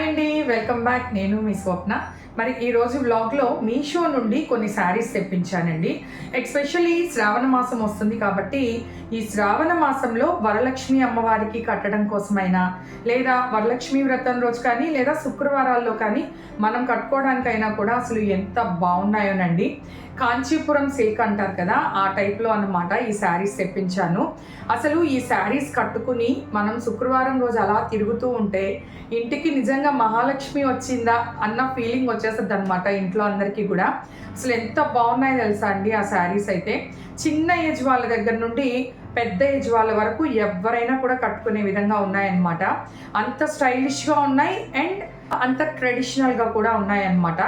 Hi అండి welcome back. నేను మీ స్వప్న. మరి ఈరోజు వ్లాగ్లో మీషో నుండి కొన్ని శారీస్ తెప్పించానండి. ఎక్స్పెషల్లీ శ్రావణ మాసం వస్తుంది కాబట్టి ఈ శ్రావణ మాసంలో వరలక్ష్మి అమ్మవారికి కట్టడం కోసమైనా లేదా వరలక్ష్మి వ్రతం రోజు కానీ లేదా శుక్రవారాల్లో కానీ మనం కట్టుకోవడానికైనా కూడా అసలు ఎంత బాగున్నాయోనండి. కాంచీపురం సిల్క్ అంటారు కదా ఆ టైప్లో అన్నమాట ఈ శారీస్ తెప్పించాను. అసలు ఈ శారీస్ కట్టుకుని మనం శుక్రవారం రోజు అలా తిరుగుతూ ఉంటే ఇంటికి నిజంగా మహాలక్ష్మి వచ్చిందా అన్న ఫీలింగ్ వచ్చేస్తుంది అనమాట ఇంట్లో అందరికీ కూడా. అసలు ఎంత బాగున్నాయో తెలుసా అండి ఆ శారీస్ అయితే. చిన్న ఏజ్ వాళ్ళ దగ్గర నుండి పెద్ద ఏజ్ వాళ్ళ వరకు ఎవరైనా కూడా కట్టుకునే విధంగా ఉన్నాయన్నమాట. అంత స్టైలిష్గా ఉన్నాయి అండ్ అంత ట్రెడిషనల్గా కూడా ఉన్నాయన్నమాట.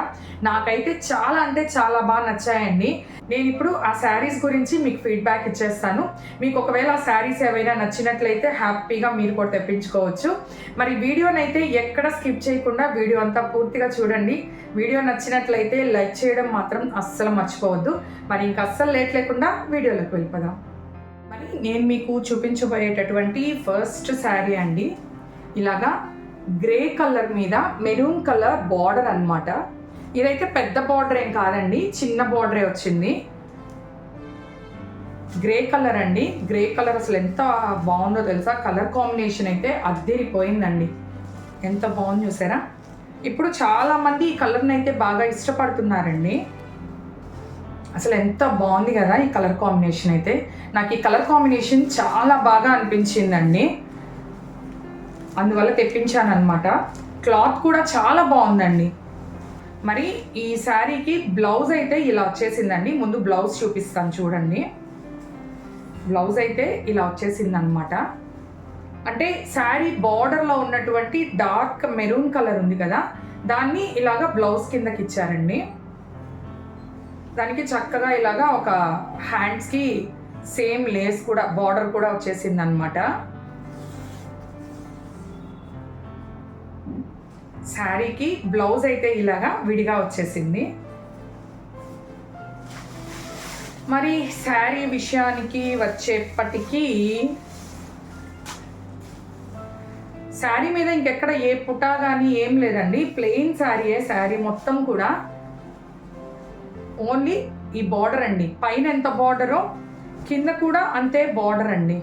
నాకైతే చాలా అంటే చాలా బాగా నచ్చాయండి. నేను ఇప్పుడు ఆ శారీస్ గురించి మీకు ఫీడ్బ్యాక్ ఇచ్చేస్తాను. మీకు ఒకవేళ ఆ శారీస్ ఏవైనా నచ్చినట్లయితే హ్యాపీగా మీరు కూడా తెప్పించుకోవచ్చు. మరి వీడియోనైతే ఎక్కడ స్కిప్ చేయకుండా వీడియో అంతా పూర్తిగా చూడండి. వీడియో నచ్చినట్లయితే లైక్ చేయడం మాత్రం అస్సలు మర్చిపోవద్దు. మరి ఇంకా అస్సలు లేట్ లేకుండా వీడియోలోకి వెళ్ళిపోదాం. మరి నేను మీకు చూపించబోయేటటువంటి ఫస్ట్ శారీ అండి. ఇలాగా గ్రే కలర్ మీద మెరూన్ కలర్ బార్డర్ అన్నమాట. ఇదైతే పెద్ద బార్డర్ ఏం కాదండి చిన్న బార్డరే వచ్చింది. గ్రే కలర్ అండి గ్రే కలర్ అసలు ఎంత బాగుందో తెలుసా? కలర్ కాంబినేషన్ అయితే అద్దెరిపోయిందండి. ఎంత బాగుంది చూసారా? ఇప్పుడు చాలామంది ఈ కలర్ని అయితే బాగా ఇష్టపడుతున్నారండి. అసలు ఎంత బాగుంది కదా ఈ కలర్ కాంబినేషన్ అయితే. నాకు ఈ కలర్ కాంబినేషన్ చాలా బాగా అనిపించిందండి. అందువల్ల తెప్పించాను అనమాట క్లాత్ కూడా చాలా బాగుందండి. మరి ఈ శారీకి బ్లౌజ్ అయితే ఇలా వచ్చేసిందండి. ముందు బ్లౌజ్ చూపిస్తాను చూడండి. బ్లౌజ్ అయితే ఇలా వచ్చేసింది అనమాట అంటే శారీ బార్డర్లో ఉన్నటువంటి డార్క్ మెరూన్ కలర్ ఉంది కదా దాన్ని ఇలాగా బ్లౌజ్ కిందకి ఇచ్చారండి. దానికి చక్కగా ఇలాగా ఒక హ్యాండ్స్కి సేమ్ లేస్ కూడా బార్డర్ కూడా వచ్చేసింది అనమాట శారీకి బ్లౌజ్ అయితే ఇలాగా విడిగా వచ్చేసింది. మరి శారీ విషయానికి వచ్చేప్పటికీ శారీ మీద ఇంకెక్కడ ఏ పుటా కానీ ఏం లేదండి. ప్లెయిన్ శారీయే శారీ మొత్తం కూడా. ఓన్లీ ఈ బార్డర్ అండి. పైన ఎంత బార్డరో కింద కూడా అంతే బార్డర్ అండి.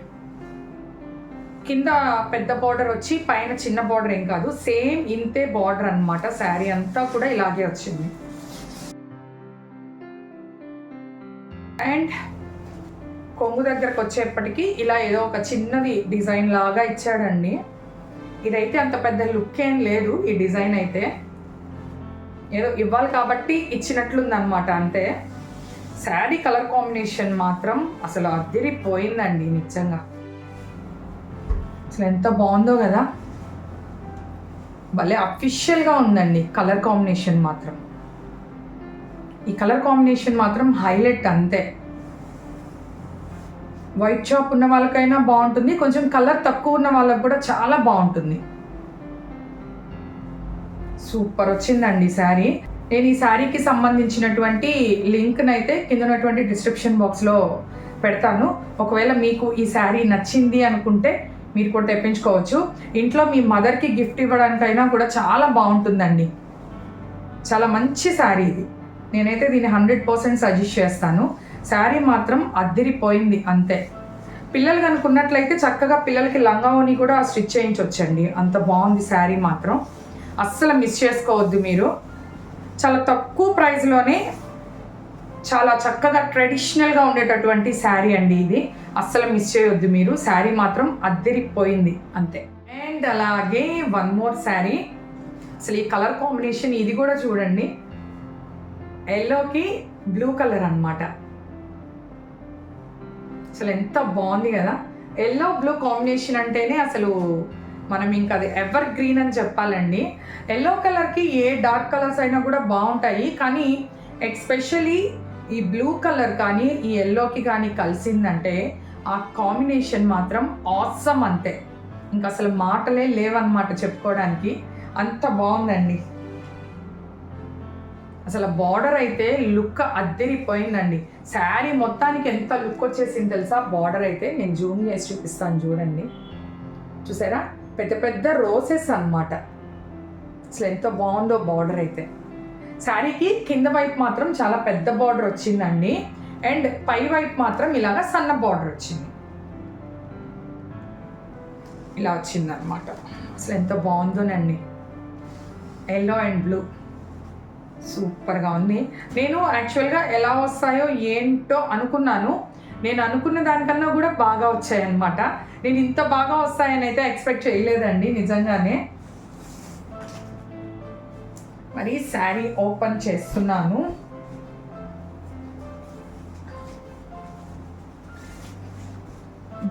కింద పెద్ద బార్డర్ వచ్చి పైన చిన్న బార్డర్ ఏం కాదు సేమ్ ఇంతే బార్డర్ అనమాట శారీ అంతా కూడా ఇలాగే వచ్చింది. అండ్ కొంగు దగ్గరకు వచ్చేప్పటికి ఇలా ఏదో ఒక చిన్నది డిజైన్ లాగా ఇచ్చాడండి. ఇదైతే అంత పెద్ద లుక్ ఏం లేదు ఈ డిజైన్ అయితే. ఏదో ఇవ్వాలి కాబట్టి ఇచ్చినట్లుంది అనమాట అంతే. శారీ కలర్ కాంబినేషన్ మాత్రం అసలు అదిరిపోయిందండి నిజంగా. అసలు ఎంత బాగుందో కదా. భలే అఫిషియల్గా ఉందండి కలర్ కాంబినేషన్ మాత్రం. ఈ కలర్ కాంబినేషన్ మాత్రం హైలైట్ అంతే. వైట్ షాప్ ఉన్న వాళ్ళకైనా బాగుంటుంది కొంచెం కలర్ తక్కువ ఉన్న వాళ్ళకి కూడా చాలా బాగుంటుంది. సూపర్ వచ్చిందండి శారీ నేను ఈ శారీకి సంబంధించినటువంటి లింక్ని అయితే కింద ఉన్నటువంటి డిస్క్రిప్షన్ బాక్స్లో పెడతాను. ఒకవేళ మీకు ఈ శారీ నచ్చింది అనుకుంటే మీరు కూడా తెప్పించుకోవచ్చు. ఇంట్లో మీ మదర్కి గిఫ్ట్ ఇవ్వడానికైనా కూడా చాలా బాగుంటుందండి. చాలా మంచి శారీ ఇది. నేనైతే దీన్ని హండ్రెడ్ పర్సెంట్ సజెస్ట్ చేస్తాను. శారీ మాత్రం అద్దిరిపోయింది అంతే. పిల్లలు కనుకున్నట్లయితే చక్కగా పిల్లలకి లంగావోని కూడా స్టిచ్ చేయించవచ్చండి అంత బాగుంది శారీ మాత్రం. అస్సలు మిస్ చేసుకోవద్దు మీరు. చాలా తక్కువ ప్రైస్లోనే చాలా చక్కగా ట్రెడిషనల్గా ఉండేటటువంటి శారీ అండి ఇది. అస్సలు మిస్ చేయొద్దు మీరు. శారీ మాత్రం అద్దరిపోయింది అంతే. అండ్ అలాగే వన్ మోర్ శారీ. అసలు ఈ కలర్ కాంబినేషన్ ఇది కూడా చూడండి. ఎల్లోకి బ్లూ కలర్ అనమాట అసలు ఎంత బాగుంది కదా. ఎల్లో బ్లూ కాంబినేషన్ అంటేనే అసలు మనం ఇంకా అది ఎవర్ గ్రీన్ అని చెప్పాలండి. ఎల్లో కలర్కి ఏ డార్క్ కలర్స్ అయినా కూడా బాగుంటాయి. కానీ ఎక్స్పెషలీ ఈ బ్లూ కలర్ కానీ ఈ ఎల్లోకి కానీ కలిసిందంటే ఆ కాంబినేషన్ మాత్రం ఆసమ్ అంతే. ఇంకా అసలు మాటలే లేవన్నమాట చెప్పుకోవడానికి. అంత బాగుందండి. అసలు బార్డర్ అయితే లుక్ అద్దరిపోయిందండి. శారీ మొత్తానికి ఎంత లుక్ వచ్చేసింది తెలుసా? బార్డర్ అయితే నేను జూమ్ చేసి చూపిస్తాను చూడండి. చూసారా? పెద్ద పెద్ద రోసెస్ అన్నమాట. అసలు ఎంత బాగుందో బార్డర్ అయితే. శారీకి కింద వైపు మాత్రం చాలా పెద్ద బార్డర్ వచ్చిందండి. అండ్ పై వైపు మాత్రం ఇలాగా సన్న బార్డర్ వచ్చింది. ఇలా వచ్చిందనమాట అసలు ఎంత బాగుందోనండి. ఎల్లో అండ్ బ్లూ సూపర్గా ఉంది. నేను యాక్చువల్గా ఎలా వస్తాయో ఏంటో అనుకున్నాను. నేను అనుకున్న దానికన్నా కూడా బాగా వచ్చాయన్నమాట. నేను ఇంత బాగా వస్తాయని అయితే ఎక్స్పెక్ట్ చేయలేదండి నిజంగానే. మరి శారీ ఓపెన్ చేస్తున్నాను.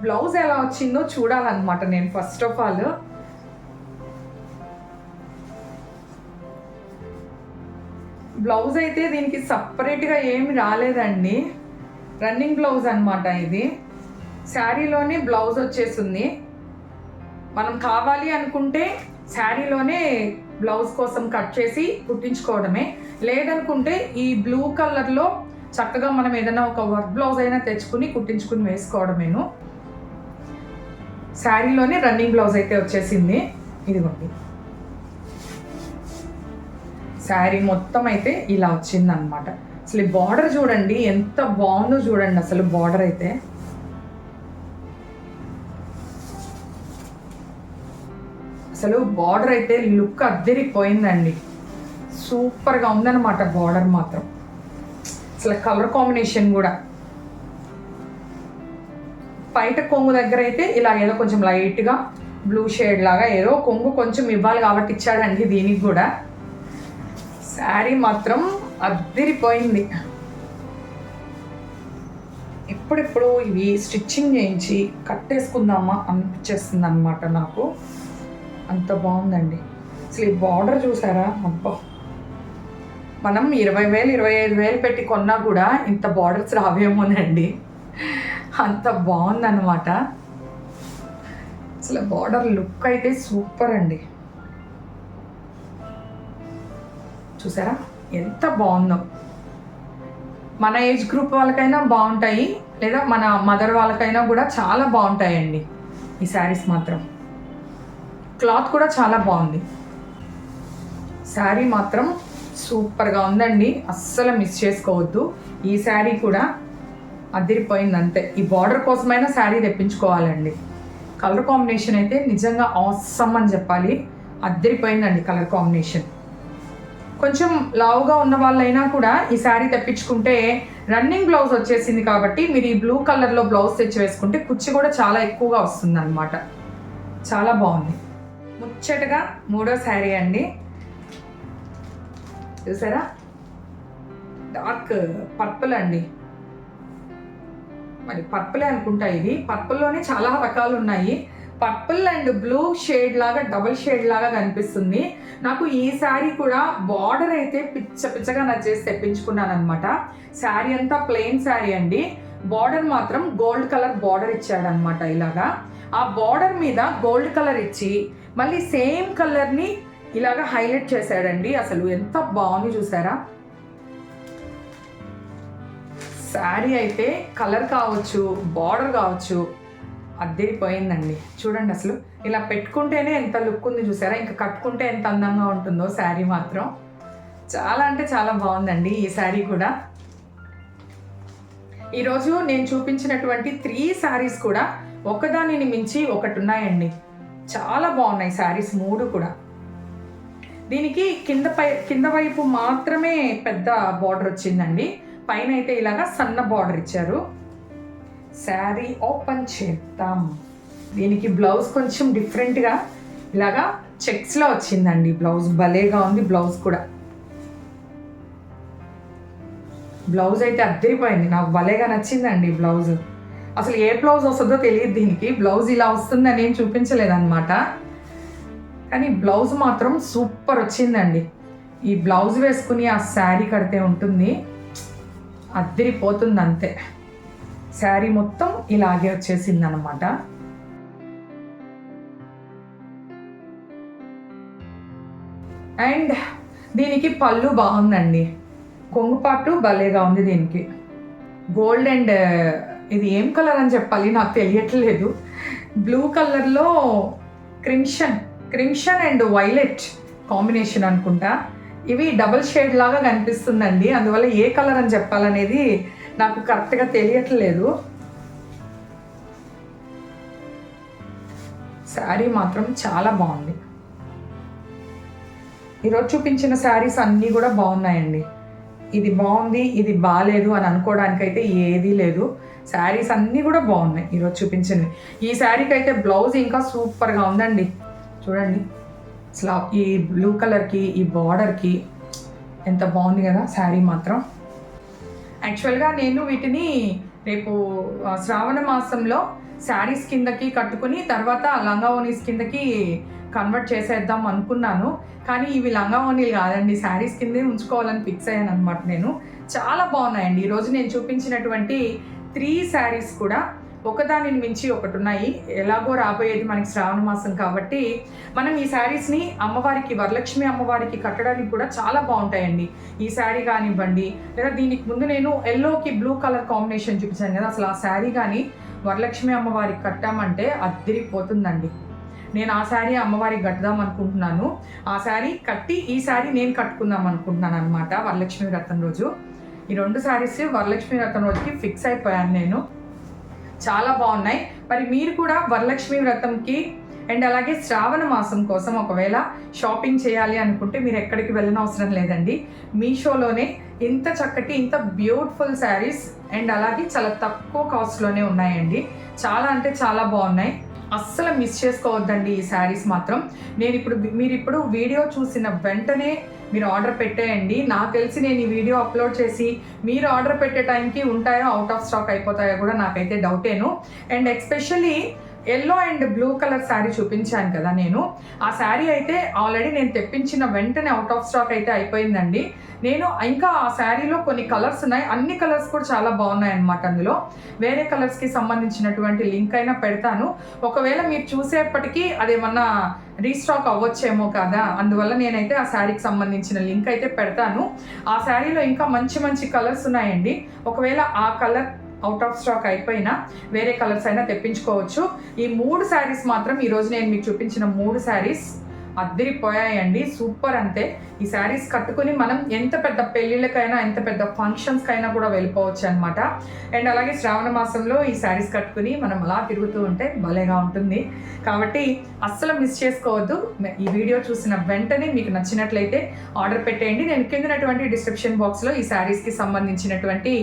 బ్లౌజ్ ఎలా వచ్చిందో చూడాలన్నమాట నేను ఫస్ట్ ఆఫ్ ఆల్. బ్లౌజ్ అయితే దీనికి సపరేట్గా ఏమి రాలేదండి. రన్నింగ్ బ్లౌజ్ అనమాట ఇది. శారీలోనే బ్లౌజ్ వచ్చేసింది. మనం కావాలి అనుకుంటే శారీలోనే బ్లౌజ్ కోసం కట్ చేసి కుట్టించుకోవడమే. లేదనుకుంటే ఈ బ్లూ కలర్లో చక్కగా మనం ఏదైనా ఒక వర్క్ బ్లౌజ్ అయినా తెచ్చుకుని కుట్టించుకుని వేసుకోవడమేను. శారీలోనే రన్నింగ్ బ్లౌజ్ అయితే వచ్చేసింది. ఇదిగోండి. శారీ మొత్తం అయితే ఇలా వచ్చింది అనమాట అసలు ఈ బార్డర్ చూడండి ఎంత బాగుందో చూడండి అసలు బార్డర్ అయితే. అసలు బార్డర్ అయితే లుక్ అద్దరిపోయిందండి సూపర్గా ఉందన్నమాట బార్డర్ మాత్రం. అసలు కలర్ కాంబినేషన్ కూడా. బయట కొంగు దగ్గర అయితే ఇలా ఏదో కొంచెం లైట్గా బ్లూ షేడ్ లాగా ఏదో కొంగు కొంచెం ఇవ్వాలి కాబట్టి ఇచ్చాడండి దీనికి కూడా. శారీ మాత్రం అద్దిరిపోయింది ఇప్పుడిప్పుడు ఇవి స్టిచ్చింగ్ చేయించి కట్టేసుకుందామా అనిపించేస్తుంది అనమాట నాకు. అంత బాగుందండి. అసలు ఈ బార్డర్ చూసారా? అబ్బా! మనం ఇరవై వేలు ఇరవై ఐదు వేలు పెట్టి కొన్నా కూడా ఇంత బార్డర్స్ రావేమోనండి. అంత బాగుందన్నమాట. అసలు బార్డర్ లుక్ అయితే సూపర్ అండి. చూసారా? ఎంత బాగుందో. మన ఏజ్ గ్రూప్ వాళ్ళకైనా బాగుంటాయి లేదా మన మదర్ వాళ్ళకైనా కూడా చాలా బాగుంటాయండి ఈ శారీస్ మాత్రం. క్లాత్ కూడా చాలా బాగుంది. శారీ మాత్రం సూపర్గా ఉందండి. అస్సలు మిస్ చేసుకోవద్దు. ఈ శారీ కూడా అదిరిపోయింది అంతే ఈ బార్డర్ కోసమైనా శారీ తెప్పించుకోవాలండి. కలర్ కాంబినేషన్ అయితే నిజంగా ఆసమ్ అని చెప్పాలి. అద్దరిపోయిందండి కలర్ కాంబినేషన్. కొంచెం లావుగా ఉన్న వాళ్ళైనా కూడా ఈ శారీ తెప్పించుకుంటే రన్నింగ్ బ్లౌజ్ వచ్చేసింది కాబట్టి మీరు ఈ బ్లూ కలర్లో బ్లౌజ్ తెచ్చి వేసుకుంటే కుచ్చి కూడా చాలా ఎక్కువగా వస్తుంది అనమాట చాలా బాగుంది. ముచ్చటగా మూడో శారీ అండి. చూసారా? డార్క్ పర్పుల్ అండి. మరి పర్పులే అనుకుంటా ఇది. పర్పుల్లోనే చాలా రకాలు ఉన్నాయి. పర్పుల్ అండ్ బ్లూ షేడ్ లాగా డబుల్ షేడ్ లాగా కనిపిస్తుంది. నాకు ఈ శారీ కూడా బార్డర్ అయితే పిచ్చ పిచ్చగా నచ్చేసి తెప్పించుకున్నాను అనమాట శారీ అంతా ప్లెయిన్ శారీ అండి. బార్డర్ మాత్రం గోల్డ్ కలర్ బార్డర్ ఇచ్చాడనమాట ఇలాగా. ఆ బార్డర్ మీద గోల్డ్ కలర్ ఇచ్చి మళ్ళీ సేమ్ కలర్ని ఇలాగా హైలైట్ చేశాడండి. అసలు ఎంత బాగుంది చూసారా? శారీ అయితే కలర్ కావచ్చు బార్డర్ కావచ్చు అద్దరిపోయిందండి చూడండి అసలు ఇలా పెట్టుకుంటేనే ఎంత లుక్ ఉంది చూసారా? ఇంకా కట్టుకుంటే ఎంత అందంగా ఉంటుందో శారీ మాత్రం. చాలా అంటే చాలా బాగుందండి ఈ శారీ కూడా. ఈరోజు నేను చూపించినటువంటి త్రీ శారీస్ కూడా ఒకదానిని మించి ఒకటి ఉన్నాయండి చాలా బాగున్నాయి శారీస్ మూడు కూడా. దీనికి కింద పై కింద వైపు మాత్రమే పెద్ద బార్డర్ వచ్చిందండి. పైన అయితే ఇలాగా సన్న బార్డర్ ఇచ్చారు. శారీ ఓపెన్ చేద్దాం. దీనికి బ్లౌజ్ కొంచెం డిఫరెంట్గా ఇలాగా చెక్స్లో వచ్చిందండి. బ్లౌజ్ భలేగా ఉంది బ్లౌజ్ కూడా. బ్లౌజ్ అయితే అద్దరిపోయింది. నాకు భలేగా నచ్చిందండి బ్లౌజ్. అసలు ఏ బ్లౌజ్ వస్తుందో తెలియదు దీనికి. బ్లౌజ్ ఇలా వస్తుందని ఏం చూపించలేదన్నమాట. కానీ బ్లౌజ్ మాత్రం సూపర్ వచ్చిందండి. ఈ బ్లౌజ్ వేసుకుని ఆ శారీ కడితే ఉంటుంది. అద్దరిపోతుంది అంతే శారీ మొత్తం ఇలాగే వచ్చేసింది అనమాట అండ్ దీనికి పళ్ళు బాగుందండి. కొంగుపాటు భలేగా ఉంది దీనికి. గోల్డ్ అండ్ ఇది ఏం కలర్ అని చెప్పాలి? నాకు తెలియట్లేదు. బ్లూ కలర్లో crimson crimson and violet combination అనుకుంటా. ఇవి డబుల్ షేడ్ లాగా కనిపిస్తుందండి. అందువల్ల ఏ కలర్ అని చెప్పాలనేది నాకు కరెక్ట్గా తెలియట్లేదు. శారీ మాత్రం చాలా బాగుంది. ఈరోజు చూపించిన శారీస్ అన్నీ కూడా బాగున్నాయండి. ఇది బాగుంది ఇది బాగాలేదు అని అనుకోవడానికైతే ఏదీ లేదు. శారీస్ అన్నీ కూడా బాగున్నాయి. ఈరోజు చూపించింది. ఈ శారీకి అయితే బ్లౌజ్ ఇంకా సూపర్గా ఉందండి. చూడండి. అసలు ఈ బ్లూ కలర్కి ఈ బార్డర్కి ఎంత బాగుంది కదా శారీ మాత్రం. యాక్చువల్గా నేను వీటిని రేపు శ్రావణ మాసంలో శారీస్ కిందకి కట్టుకుని తర్వాత లంగా ఓనీస్ కిందకి కన్వర్ట్ చేసేద్దాం అనుకున్నాను. కానీ ఇవి లంగా ఓనీలు కాదండి. శారీస్ కిందే ఉంచుకోవాలని ఫిక్స్ అయ్యాను అనమాట నేను. చాలా బాగున్నాయండి. ఈరోజు నేను చూపించినటువంటి త్రీ శారీస్ కూడా ఒకదానిని మించి ఒకటి ఉన్నాయి ఎలాగో రాబోయేది మనకి శ్రావణ మాసం కాబట్టి మనం ఈ శారీస్ని అమ్మవారికి వరలక్ష్మి అమ్మవారికి కట్టడానికి కూడా చాలా బాగుంటాయండి. ఈ శారీ కానివ్వండి లేదా దీనికి ముందు నేను ఎల్లోకి బ్లూ కలర్ కాంబినేషన్ చూపించాను కదా అసలు ఆ శారీ కానీ వరలక్ష్మి అమ్మవారికి కట్టామంటే అద్దరిపోతుందండి నేను ఆ శారీ అమ్మవారికి కట్టుదాం అనుకుంటున్నాను. ఆ శారీ కట్టి ఈ శారీ నేను కట్టుకుందాం అనుకుంటున్నాను అనమాట వరలక్ష్మి వ్రతం రోజు. ఈ రెండు శారీస్ వరలక్ష్మి వ్రతం రోజుకి ఫిక్స్ అయిపోయాను నేను. చాలా బాగున్నాయి. మరి మీరు కూడా వరలక్ష్మి వ్రతంకి అండ్ అలాగే శ్రావణ మాసం కోసం ఒకవేళ షాపింగ్ చేయాలి అనుకుంటే మీరు ఎక్కడికి వెళ్ళిన అవసరం లేదండి. మీషోలోనే ఇంత చక్కటి ఇంత బ్యూటిఫుల్ శారీస్ అండ్ అలాగే చాలా తక్కువ కాస్ట్లోనే ఉన్నాయండి. చాలా అంటే చాలా బాగున్నాయి. అస్సలు మిస్ చేసుకోవద్దండి ఈ శారీస్ మాత్రం. నేను ఇప్పుడు మీరు ఇప్పుడు వీడియో చూసిన వెంటనే మీరు ఆర్డర్ పెట్టేయండి. నాకు తెలిసి నేను ఈ వీడియో అప్లోడ్ చేసి మీరు ఆర్డర్ పెట్టే టైంకి ఉంటాయో అవుట్ ఆఫ్ స్టాక్ అయిపోతాయో కూడా నాకైతే డౌటేను and especially yellow and blue colour sari చూపించాను కదా నేను. ఆ శారీ అయితే ఆల్రెడీ నేను తెప్పించిన వెంటనే అవుట్ ఆఫ్ స్టాక్ అయితే అయిపోయిందండి. నేను ఇంకా ఆ శారీలో కొన్ని కలర్స్ ఉన్నాయి. అన్ని కలర్స్ కూడా చాలా బాగున్నాయి అన్నమాట అందులో. వేరే కలర్స్కి సంబంధించినటువంటి లింక్ అయినా పెడతాను. ఒకవేళ మీరు చూసేప్పటికీ అదేమన్నా రీస్టాక్ అవ్వచ్చేమో కదా అందువల్ల నేనైతే ఆ శారీకి సంబంధించిన లింక్ అయితే పెడతాను. ఆ శారీలో ఇంకా మంచి మంచి కలర్స్ ఉన్నాయండి. ఒకవేళ ఆ కలర్ అవుట్ ఆఫ్ స్టాక్ అయిపోయినా వేరే కలర్స్ అయినా తెప్పించుకోవచ్చు. ఈ మూడు శారీస్ మాత్రం ఈరోజు నేను మీకు చూపించిన మూడు శారీస్ అద్దరిపోయాయండి. సూపర్ అంతే. ఈ శారీస్ కట్టుకుని మనం ఎంత పెద్ద పెళ్ళిళ్ళకైనా ఎంత పెద్ద ఫంక్షన్స్కైనా కూడా వెళ్ళిపోవచ్చు అనమాట అండ్ అలాగే శ్రావణ మాసంలో ఈ శారీస్ కట్టుకుని మనం అలా తిరుగుతూ ఉంటే భలేగా ఉంటుంది. కాబట్టి అస్సలు మిస్ చేసుకోవద్దు. ఈ వీడియో చూసిన వెంటనే మీకు నచ్చినట్లయితే ఆర్డర్ పెట్టేయండి. నేను కిందనటువంటి డిస్క్రిప్షన్ బాక్స్లో ఈ శారీస్కి సంబంధించినటువంటి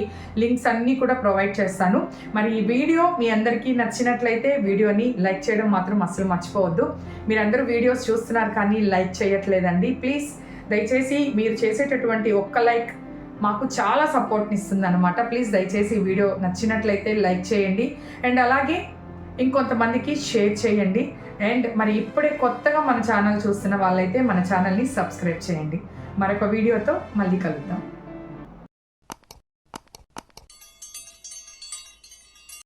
లింక్స్ అన్నీ కూడా ప్రొవైడ్ చేస్తాను. మరి ఈ వీడియో మీ అందరికీ నచ్చినట్లయితే వీడియోని లైక్ చేయడం మాత్రం అస్సలు మర్చిపోవద్దు. మీరందరూ వీడియోస్ చూస్తున్నారు కానీ లైక్ చేయట్లేదండి. ప్లీజ్ దయచేసి మీరు చేసేటటువంటి ఒక్క లైక్ మాకు చాలా సపోర్ట్ని ఇస్తుంది అనమాట ప్లీజ్ దయచేసి వీడియో నచ్చినట్లయితే లైక్ చేయండి. అండ్ అలాగే ఇంకొంతమందికి షేర్ చేయండి. అండ్ మరి ఇప్పుడే కొత్తగా మన ఛానల్ చూస్తున్న వాళ్ళైతే మన ఛానల్ని సబ్స్క్రైబ్ చేయండి. మరొక వీడియోతో మళ్ళీ కలుద్దాం.